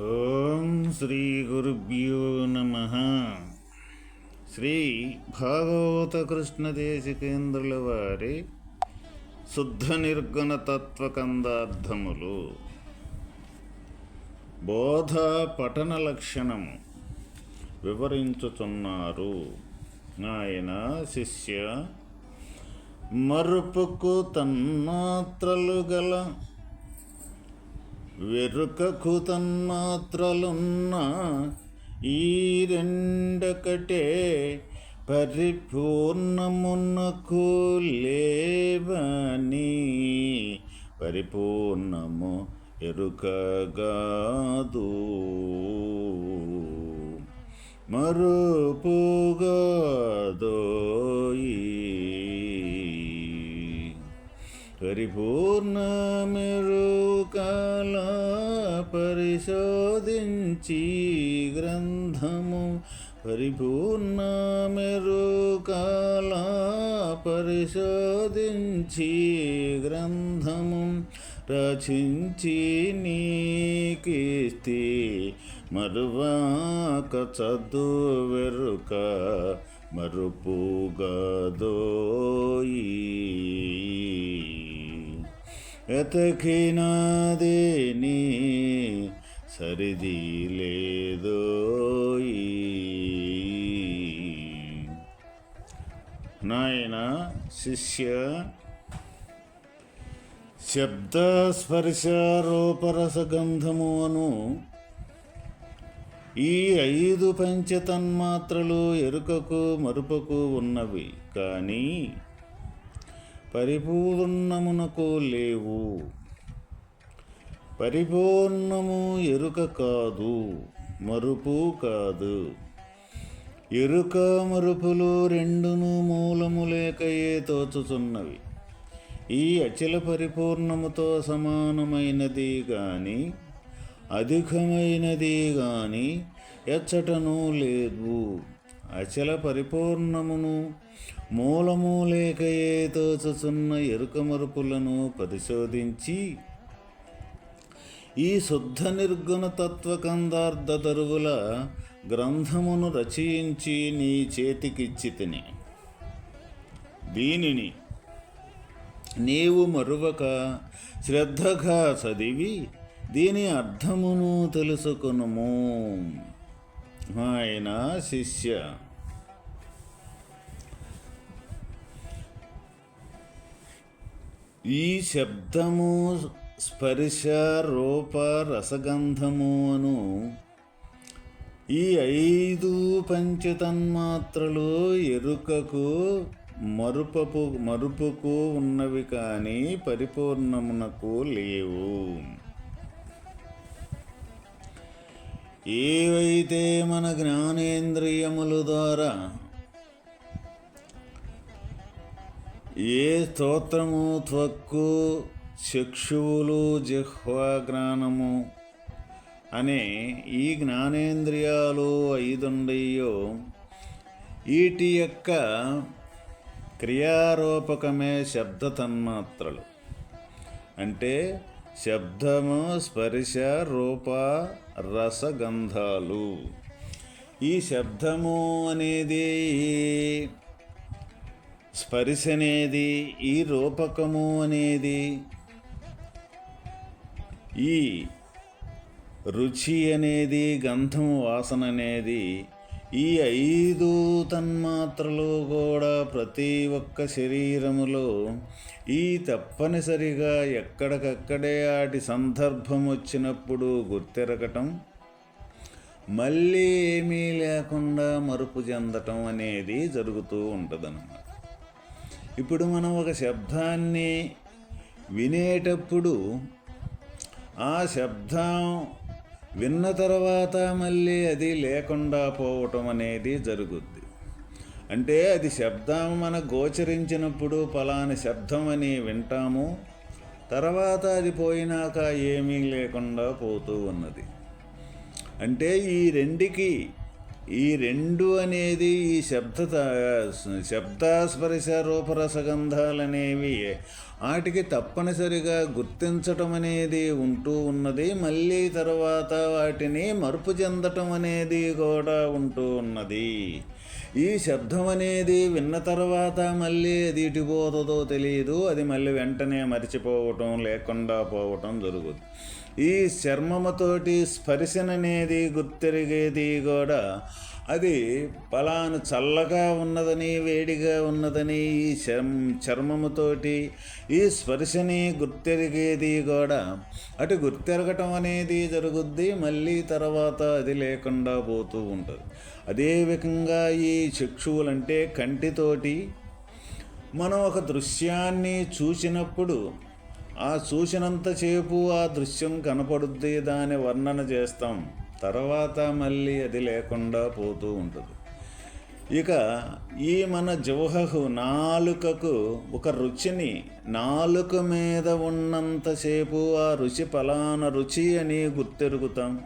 ఓం శ్రీ గురుభ్యో నమ. శ్రీ భాగవత కృష్ణ దేశికేంద్రుల వారి శుద్ధ నిర్గుణ తత్వకందార్థములు బోధ పఠన లక్షణము వివరించుచున్నారు. నాయన శిష్య మరుపుకు తన్మాత్రలు గల వెరుకకు తన్మాత్రలున్న ఈ రెండకటే పరిపూర్ణమునకు లేవని పరిపూర్ణము ఎరుకగాదు. మరుపుగాదోయి పరిపూర్ణ మెరుకల పరిశోధించి గ్రంథము పరిపూర్ణ మెరుకల పరిశోధించి గ్రంథము రచించి నీకిస్తి మరువాక చదువు వెరుక మరుపుగదోయి. ఎతకినాదేని సరిది లేదోయి నాయన శిష్య శబ్ద స్పర్శ రూపరసగంధము అను ఈ ఐదు పంచతన్మాత్రలు ఎరుకకు మరుపకు ఉన్నవి. కానీ పరిపూర్ణమునకు లేవు. పరిపూర్ణము ఎరుక కాదు మరుపు కాదు. ఎరుక మరుపులు రెండును మూలము లేకయే తోచుచున్నవి. ఈ అచల పరిపూర్ణముతో సమానమైనది గాని అధికమైనది కానీ ఎచ్చటను లేదు అచల పరిపూర్ణమును మూలము లేకయే తోచుచున్న ఎరుక మరుపులను పరిశోధించి ఈ శుద్ధ నిర్గుణ తత్వకందార్థ తరువుల గ్రంథమును రచయించి నీ చేతికిచ్చి తిని. దీనిని నీవు మరువక శ్రద్ధగా చదివి దీని అర్థమును తెలుసుకునుము. ఆయన శిష్య ఈ శబ్దము స్పర్శ రూప రసగంధము అను ఈ ఐదు పంచతన్మాత్రలు ఎరుకకు మరుపపు మరుపుకు ఉన్నవి కానీ పరిపూర్ణమునకు లేవు. ఏవైతే మన జ్ఞానేంద్రియముల ద్వారా ఏ స్తోత్రము త్వక్కు చక్షువులు జిహ్వాజ్ఞానము అనే ఈ జ్ఞానేంద్రియాలు ఐదుండయ్యో వీటి యొక్క క్రియారూపకమే శబ్ద తన్మాత్రలు అంటే శబ్దము స్పర్శ రూప రసగంధాలు ఈ శబ్దము అనేది స్పరిశనేది ఈ రూపకము అనేది. ఈ రుచి అనేది గంధం వాసన అనేది ఈ ఐదు తన్మాత్రలు కూడా ప్రతి ఒక్క శరీరములో ఈ తప్పనిసరిగా ఎక్కడికక్కడే ఆటి సందర్భం వచ్చినప్పుడు గుర్తెరగటం మళ్ళీ ఏమీ లేకుండా మరుపు చెందటం అనేది జరుగుతూ ఉంటుందన్నమాట. ఇప్పుడు మనం ఒక శబ్దాన్ని వినేటప్పుడు ఆ శబ్దం విన్న తర్వాత మళ్ళీ అది లేకుండా పోవటం అనేది జరుగుద్ది. అంటే అది శబ్దం మన గోచరించినప్పుడు పలాని శబ్దం అని వింటాము తర్వాత అది పోయినాక ఏమీ లేకుండా పోతూ ఉన్నది. అంటే ఈ రెండికి ఈ రెండు అనేది ఈ శబ్ద శబ్దాస్పర్శ రూపరస అనేవి వాటికి తప్పనిసరిగా గుర్తించటం అనేది ఉంటూ ఉన్నది. మళ్ళీ తర్వాత వాటిని మరుపు చెందటం అనేది కూడా ఉంటూ ఉన్నది. ఈ శబ్దం అనేది విన్న తర్వాత మళ్ళీ అది ఇటుపోతుందో తెలియదు అది మళ్ళీ వెంటనే మర్చిపోవటం లేకుండా పోవటం జరుగుతుంది ఈ చర్మముతోటి స్పర్శన అనేది గుర్తెరిగేది కూడా. అది పలాను చల్లగా ఉన్నదని వేడిగా ఉన్నదని ఈ చర్మ చర్మముతోటి ఈ స్పర్శని గుర్తెరిగేది కూడా. అటు గుర్తెరగటం అనేది జరుగుద్ది మళ్ళీ తర్వాత అది లేకుండా పోతూ ఉంటుంది. అదే విధంగా ఈ చక్షువులంటే కంటితోటి మనం ఒక దృశ్యాన్ని చూసినప్పుడు ఆ చూసినంతసేపు ఆ దృశ్యం కనపడుద్ది దాని వర్ణన చేస్తాం. తర్వాత మళ్ళీ అది లేకుండా పోతూ ఉంటుంది. ఇక ఈ మన జవహకు నాలుకకు ఒక రుచిని నాలుక మీద ఉన్నంతసేపు ఆ రుచి ఫలాన రుచి అని గుర్తెరుగుతాం.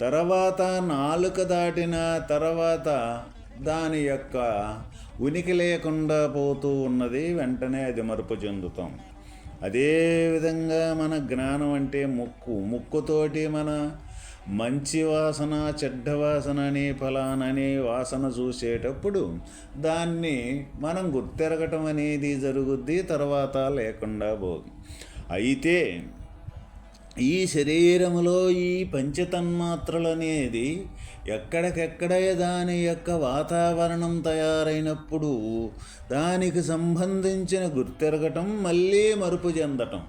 తర్వాత నాలుక దాటిన తర్వాత దాని యొక్క ఉనికి లేకుండా పోతూ ఉన్నది వెంటనే అది మరుపు చెందుతాం. అదేవిధంగా మన జ్ఞానం అంటే ముక్కు. ముక్కుతోటి మన మంచి వాసన చెడ్డ వాసన అని ఫలానని వాసన చూసేటప్పుడు దాన్ని మనం గుర్తెరగటం అనేది జరుగుద్ది తర్వాత లేకుండా పోదు. అయితే ఈ శరీరములో ఈ పంచతన్మాత్రలు అనేది ఎక్కడికెక్కడే దాని యొక్క వాతావరణం తయారైనప్పుడు దానికి సంబంధించిన గుర్తెరగటం మళ్ళీ మరుపు చెందటం.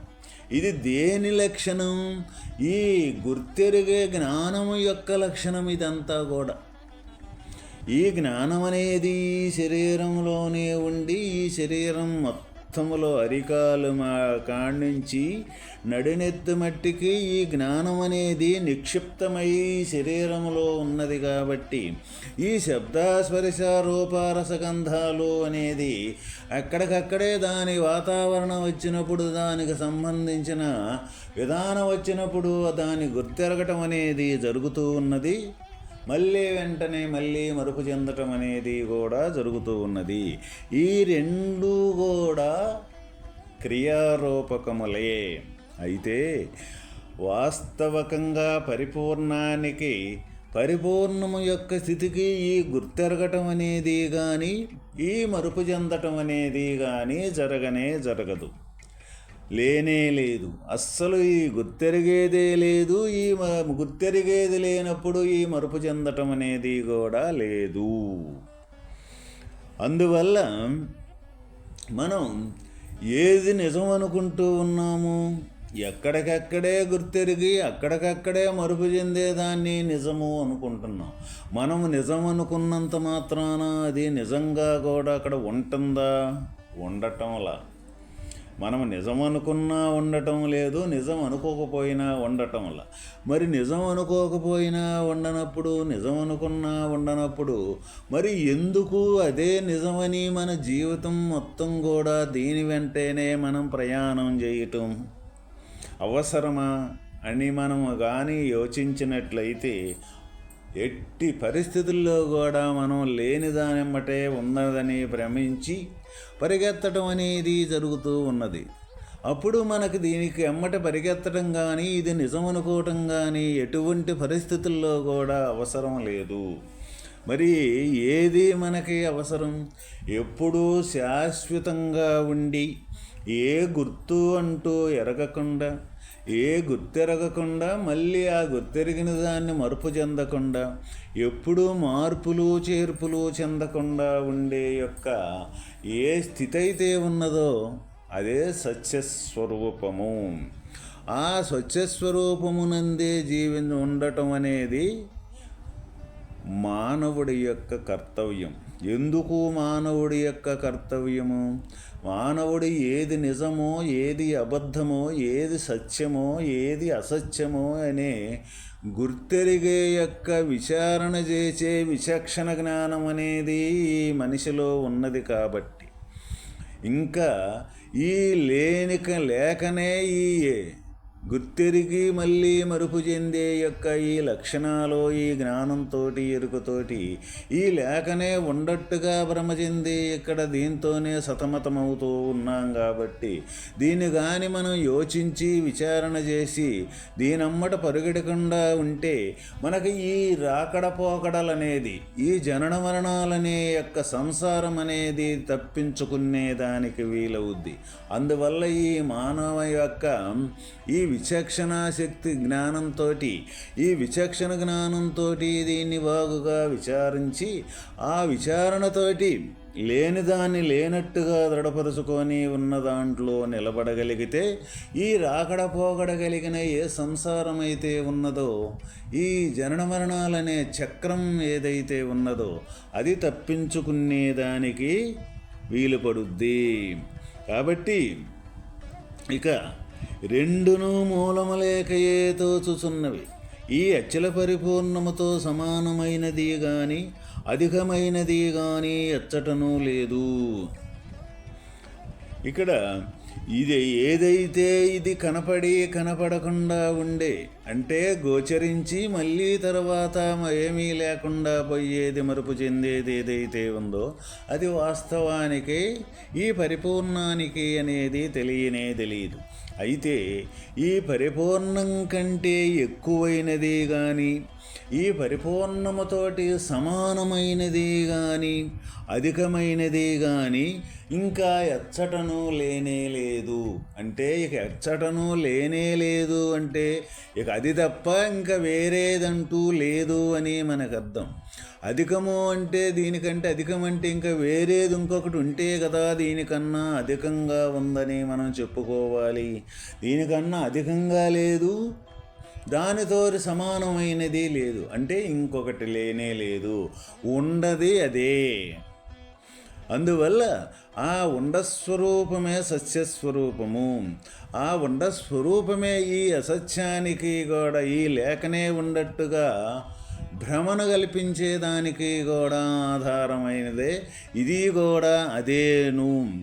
ఇది దేని లక్షణం? ఈ గుర్తెరిగే జ్ఞానము యొక్క లక్షణం ఇదంతా కూడా. ఈ జ్ఞానం అనేది ఈ శరీరంలోనే ఉండి ఈ శరీరం మొత్తం మొత్తములో అరికాలు మా కాణించి నడినెత్తు మట్టికి ఈ జ్ఞానం అనేది నిక్షిప్తమై శరీరంలో ఉన్నది కాబట్టి ఈ శబ్దాస్పరిశ రూపారసగంధాలు అనేది అక్కడికక్కడే దాని వాతావరణం వచ్చినప్పుడు దానికి సంబంధించిన విధానం వచ్చినప్పుడు దాని గుర్తెరగటం అనేది జరుగుతూ ఉన్నది. మళ్ళీ వెంటనే మళ్ళీ మరుపు చెందటం అనేది కూడా జరుగుతూ ఉన్నది. ఈ రెండు కూడా క్రియారూపకములే. అయితే వాస్తవకంగా పరిపూర్ణానికి పరిపూర్ణము యొక్క స్థితికి ఈ గుర్తెరగటం అనేది కానీ ఈ మరుపు చెందటం అనేది కానీ జరగనే జరగదు. లేనే లేదు. అస్సలు ఈ గుర్తెరిగేదే లేదు. ఈ గుర్తెరిగేది లేనప్పుడు ఈ మరుపు చెందటం అనేది కూడా లేదు. అందువల్ల మనం ఏది నిజం అనుకుంటూ ఉన్నాము ఎక్కడికక్కడే గుర్తెరిగి అక్కడికక్కడే మరుపు చెందేదాన్ని నిజము అనుకుంటున్నాం. మనము నిజం అనుకున్నంత మాత్రాన అది నిజంగా కూడా అక్కడ ఉంటుందా? ఉండటంలా. మనం నిజం అనుకున్నా ఉండటం లేదు నిజం అనుకోకపోయినా ఉండటంలా మరి నిజం అనుకోకపోయినా ఉండనప్పుడు నిజం అనుకున్నా ఉండనప్పుడు మరి ఎందుకు అదే నిజమని మన జీవితం మొత్తం కూడా దీని వెంటనే మనం ప్రయాణం చేయటం? అవసరమా అని మనం కానీ యోచించినట్లయితే ఎట్టి పరిస్థితుల్లో కూడా మనం లేని దానిమ్మటే ఉన్నదని భ్రమించి పరిగెత్తడం అనేది జరుగుతూ ఉన్నది. అప్పుడు మనకు దీనికి ఎమ్మట పరిగెత్తడం కానీ ఇది నిజం అనుకోవటం కానీ ఎటువంటి పరిస్థితుల్లో కూడా అవసరం లేదు. మరి ఏది మనకి అవసరం? ఎప్పుడూ శాశ్వతంగా ఉండి ఏ గుర్తు అంటూ ఎరగకుండా ఏ గుర్తెరగకుండా మళ్ళీ ఆ గుర్తెరిగిన దాన్ని మరుపు చెందకుండా ఎప్పుడూ మార్పులు చేర్పులు చెందకుండా ఉండే యొక్క ఏ స్థితి అయితే ఉన్నదో అదే సత్యస్వరూపము. ఆ సత్యస్వరూపమునందే జీవి ఉండటం అనేది మానవుడి యొక్క కర్తవ్యం. ఎందుకు మానవుడి యొక్క కర్తవ్యము? మానవుడు ఏది నిజమో ఏది అబద్ధమో ఏది సత్యమో ఏది అసత్యమో అనే గుర్తెరిగే యొక్క విచారణ చేసే విచక్షణ జ్ఞానం అనేది ఈ మనిషిలో ఉన్నది కాబట్టి. ఇంకా ఈ లేనిక లేకనే ఈ గుర్తెరిగి మళ్ళీ మరుపు చెందే యొక్క ఈ లక్షణాలు ఈ జ్ఞానంతో ఎరుకతోటి ఈ లేఖనే ఉండట్టుగా భ్రమ చెంది ఇక్కడ దీంతోనే సతమతమవుతూ ఉన్నాం కాబట్టి దీన్ని కానీ మనం యోచించి విచారణ చేసి దీనమ్మట పరుగెడకుండా ఉంటే మనకి ఈ రాకడ పోకడలనేది ఈ జనన మరణాలనే యొక్క సంసారం అనేది తప్పించుకునే దానికి వీలవుద్ది. అందువల్ల ఈ మానవ యొక్క ఈ విచక్షణాశక్తి జ్ఞానంతో ఈ విచక్షణ జ్ఞానంతో దీన్ని బాగుగా విచారించి ఆ విచారణతోటి లేని దాన్ని లేనట్టుగా దృఢపరుచుకొని ఉన్న దాంట్లో నిలబడగలిగితే ఈ రాకడ పోగడగలిగిన ఏ సంసారం అయితే ఉన్నదో ఈ జనన మరణాలనే చక్రం ఏదైతే ఉన్నదో అది తప్పించుకునేదానికి వీలు పడుద్ది కాబట్టి ఇక రెండును మూలములేకయే తోచుచున్నవి. ఈ అచ్చల పరిపూర్ణముతో సమానమైనది గాని అధికమైనది గాని ఎచ్చటను లేదు. ఇక్కడ ఇది ఏదైతే ఇది కనపడి కనపడకుండా ఉండే అంటే గోచరించి మళ్ళీ తర్వాత ఏమీ లేకుండా పోయేది మరుపు చెందేది ఏదైతే ఉందో అది వాస్తవానికి ఈ పరిపూర్ణానికి అనేది తెలియనే తెలియదు అయితే ఈ పరిపూర్ణం కంటే ఎక్కువైనది కానీ ఈ పరిపూర్ణముతోటి సమానమైనది కానీ అధికమైనది కానీ ఇంకా ఎచ్చటను లేనే లేదు. అంటే ఇక ఎచ్చటను లేనే లేదు అంటే ఇక అది తప్ప ఇంకా వేరేదంటూ లేదు అని మనకు అర్థం అధికము అంటే దీనికంటే అధికం అంటే ఇంకా వేరేది ఇంకొకటి ఉంటే కదా దీనికన్నా అధికంగా ఉందని మనం చెప్పుకోవాలి. దీనికన్నా అధికంగా లేదు దానితో సమానమైనది లేదు. అంటే ఇంకొకటి లేనే లేదు. ఉండది అదే. అందువల్ల ఆ ఉండస్వరూపమే సత్యస్వరూపము ఆ ఉండస్వరూపమే ఈ అసత్యానికి కూడా ఈ లేఖనే ఉండట్టుగా భ్రమను కల్పించేదానికి కూడా ఆధారమైనదే. ఇది కూడా అదేను.